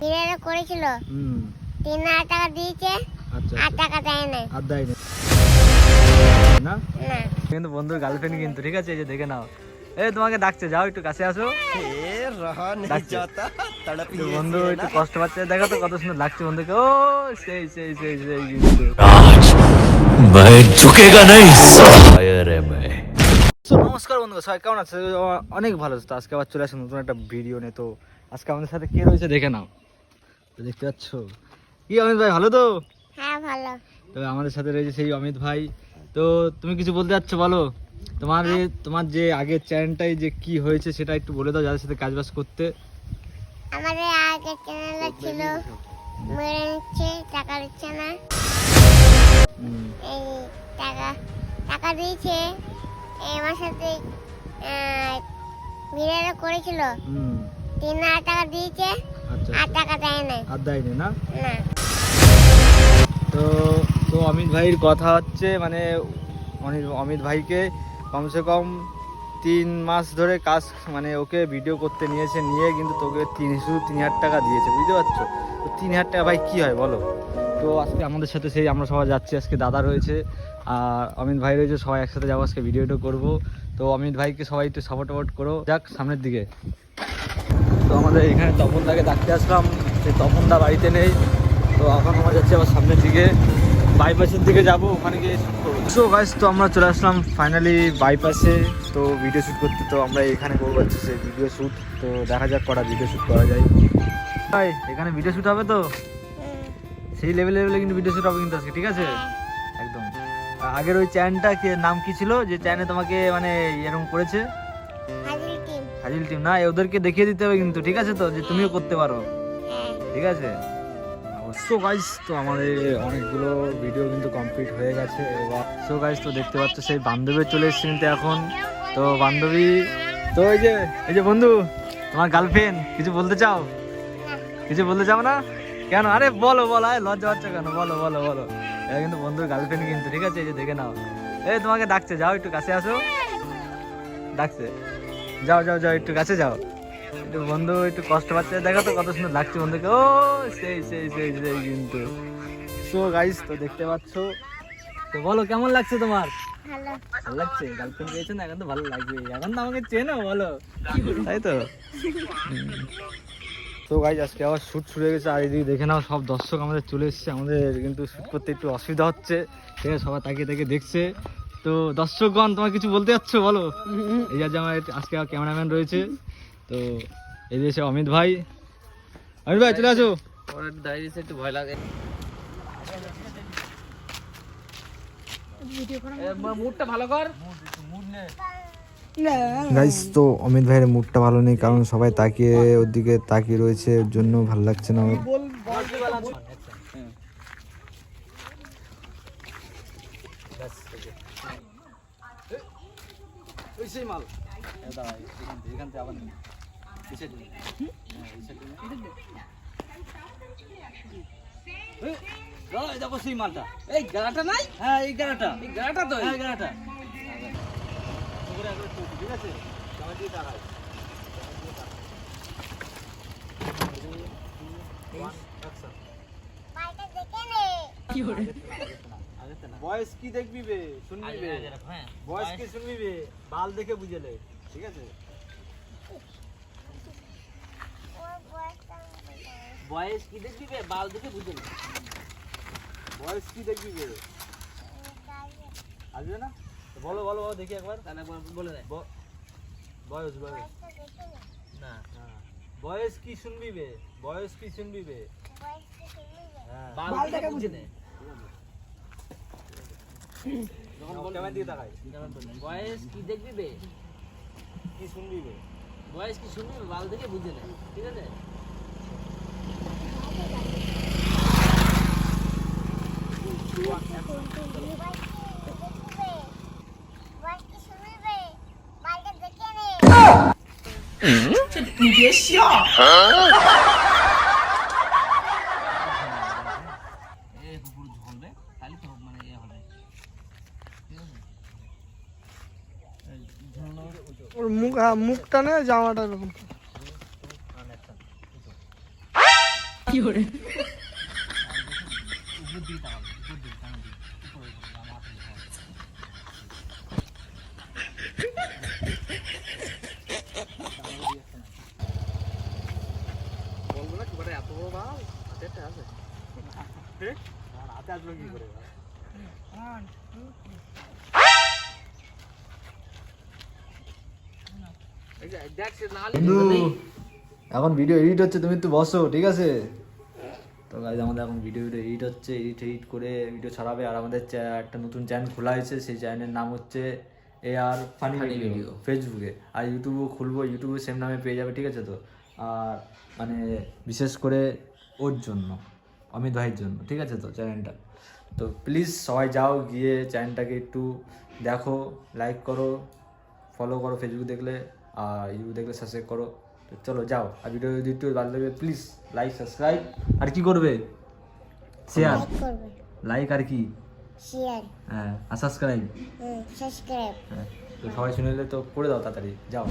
হিরেরা করেছিল হুম তিন হাজার টাকা দিয়েছে আচ্ছা আর টাকা দেয় নাই আর দেয়নি না না কিন্তু বন্ধুর গার্লফ্রেন্ড কিন্তু ঠিক আছে এই যে দেখে নাও এই তোমাকে ডাকছে যাও একটু কাছে আসো ডাকছে। একটু বন্ধু একটু কষ্ট পাচ্ছে দেখো তো কত সুন্দর লাগছে বন্ধুকে ও সেই সেই সেই সেই কিন্তু मैं झुकेगा नहीं शायर है मैं So, নমস্কার বন্ধু সবাই কেমন আছে অনেক ভালো আছে তো আজকে আবার চলে আসছে নতুন একটা ভিডিও নিয়ে তো আজকে আমাদের সাথে কে রয়েছে দেখে নাও। দেখতে পাচ্ছ। কি অমিত ভাই ভালো তো? হ্যাঁ ভালো। তো আমাদের সাথে রয়েছে সেই অমিত ভাই। তো তুমি কিছু বলতে চাচ্ছ বলো? তোমার যে তোমার যে আগের চ্যানেলটাই যে কি হয়েছে সেটা একটু বলে দাও যাদের সাথে কাজবাজ করতে। আমাদের আগের চ্যানেলে ছিল মেরে নিচ্ছে টাকা দিচ্ছে না। এই টাকা টাকা দিয়েছে। এই আমার সাথে হিরেরা করেছিল। হুম। তিন হাজার টাকা দিয়েছে আচ্ছা। আর। টাকা দেয় আর দেয়নি না? না। তো তো অমিত ভাইয়ের কথা হচ্ছে মানে অনিল অমিত ভাইকে কমসে কম তিন মাস ধরে কাজ মানে ওকে ভিডিও করতে নিয়েছে নিয়ে কিন্তু তোকে তিন শুধু তিন হাজার টাকা দিয়েছে বুঝতে পারছ? তো তিন হাজার টাকা ভাই কী হয় বলো? তো আজকে আমাদের সাথে সেই আমরা সবাই যাচ্ছি আজকে দাদা রয়েছে আর অমিত ভাই রয়েছে সবাই একসাথে যাব আজকে ভিডিওটা করব। তো অমিত ভাইকে সবাই একটু সাপোর্ট টাপোর্ট করো। যাক সামনের দিকে। তো আমাদের এখানে তপনদাকে ডাকতে আসলাম। সেই তপনদা বাড়িতে নেই। তো এখন আমরা যাচ্ছি আবার সামনের দিকে। বাইপাসের দিকে যাব ওখানে গিয়ে শ্যুট করব। সো গাইস তো আমরা চলে আসলাম ফাইনালি বাইপাসে। তো ভিডিও শ্যুট করতে তো আমরা এখানে করব হচ্ছে সে ভিডিও শ্যুট তো দেখা যাক কটা ভিডিও শ্যুট করা যায়। ভাই এখানে ভিডিও শ্যুট হবে তো? সেই লেভেলে লেভেলে কিন্তু ভিডিও শ্যুট হবে কিন্তু আজকে ঠিক আছে? একদম। আগের ওই চ্যানেলটা কি নাম কি ছিল? যে চ্যানেলে তোমাকে মানে এরকম করেছে। হাজিল টিম। না ওদেরকে দেখিয়ে দিতে হবে কিন্তু ঠিক আছে তো? যে তুমিও করতে পারো। হ্যাঁ। ঠিক আছে? সো গাইস তো আমাদের অনেকগুলো ভিডিও কিন্তু কমপ্লিট হয়ে গেছে। এবার সো গাইস তো দেখতে পাচ্ছ সেই বান্ধবী চলে এসছে কিন্তু এখন। তো বান্ধবী তো এই যে এই যে বন্ধু তোমার গার্লফ্রেন্ড কিছু বলতে চাও? কিছু বলতে চাও না? কেন? আরে বলো বলো আরে লজ্জা হচ্ছে কেন? বলো বলো বলো। এটা কিন্তু বন্ধুর গার্লফ্রেন্ড কিন্তু ঠিক আছে? এই যে দেখে নাও। এই তোমাকে ডাকছে যাও একটু কাছে আসো। ডাকছে। যাও যাও যাও একটু কাছে যাও। একটু বন্ধু একটু কষ্ট পাচ্ছে। দেখো তো কত সুন্দর লাগছে বন্ধুকে। ও সেই সেই সেই সেই কিন্তু। সো গাইস তো দেখতে পাচ্ছো। তো বলো কেমন লাগছে তোমার? ভালো। লাগছে? গার্লফ্রেন্ড পেয়েছ না? এখন তো ভালো লাগবে এখন তো আমাকে চেনো বলো। তাই তো? তো গাইজ আজকে আবার শ্যুট শুরু হয়ে গেছে। আর এদিকে দেখে নাও সব দর্শক আমাদের চলে এসেছে। আমাদের কিন্তু শ্যুট করতে একটু অসুবিধা হচ্ছে। ঠিক আছে সবাই তাকিয়ে তাকিয়ে দেখছে। তো দর্শকগণ তোমার কিছু বলতে যাচ্ছ বলো? এই যে আমার আজকে ক্যামেরাম্যান রয়েছে। তো এই যে এসে অমিত ভাই। অমিত ভাই চলে আসো। একটু ভয় লাগে। ভালো কর। গাইস তো অমিত ভাইয়ের মুডটা ভালো নেই কারণ সবাই তাকিয়ে ওর দিকে তাকিয়ে রয়েছে ওর জন্য ভালো লাগছে না ওর। ওই সেই মাল দাঁড়া এখান থেকে আবার নে। পিছে নে। হ্যাঁ, এই side এ নে। এই, দাঁড়া, দেখো সেই মালটা এই গাড়াটা নাই হ্যাঁ এই গাড়াটা এই গাড়াটা তো হ্যাঁ গাড়াটা উপরে একবার চোখ, ঠিক আছে। One, action. বয়স কি দেখবি বে? শুনবি বে? বয়স কি শুনবি বে? বাল দেখে বুঝেলে ঠিক আছে। বয়স কি দেখবি বে? বাল দেখে বুঝে নে। বয়স কি দেখবি বে? আসবে না? বলো বলো বলো দেখি একবার। তাহলে একবার বলে দেয়। বয়স বয়স। নে। হ্যাঁ। বয়স কি শুনবি বে? বয়স কি শুনবি বে? হ্যাঁ। বাল দেখে বুঝে নে। বয়স কি দেখবি বে কি শুনবি বে বয়স কি শুনবি? বাল দেখে বুঝে নে ঠিক আছে বয়সটা শুনবি রে? বাড়িটা দেখে নে এ পুরো ঝলবে তাহলে তো মানে ইয়ে হবে ওর মুখ হ্যাঁ মুখটা না জামাটা এরকম। কি বাল আছে আসলো কি করে বাল? এই যে, দেখ সে না বন্ধু এখন ভিডিও এডিট হচ্ছে তুমি একটু বসো ঠিক আছে? তো গাইজ আমাদের এখন ভিডিও ভিডিও এডিট হচ্ছে এডিট এডিট করে ভিডিও ছাড়াবে। আর আমাদের একটা নতুন চ্যানেল খোলা হয়েছে সেই চ্যানেলের নাম হচ্ছে এ আর ফানি ভিডিও ফেসবুকে আর ইউটিউবও খুলবো ইউটিউবে সেম নামে পেয়ে যাবে ঠিক আছে তো? আর মানে বিশেষ করে ওর জন্য অমিত ভাইয়ের জন্য ঠিক আছে তো চ্যানেলটা তো প্লিজ সবাই যাও গিয়ে চ্যানেলটাকে একটু দেখো লাইক করো ফলো করো ফেসবুক দেখলে। আর ইউটিউব দেখলে সাবস্ক্রাইব করো। তো চলো যাও। আর ভিডিও যদি একটু ভালো লাগবে প্লিজ লাইক সাবস্ক্রাইব আর কি করবে? শেয়ার লাইক করবে। লাইক আর কি? শেয়ার হ্যাঁ আর সাবস্ক্রাইব হুম সাবস্ক্রাইব হ্যাঁ তো সবাই শুনে তো করে দাও তাড়াতাড়ি। যাও।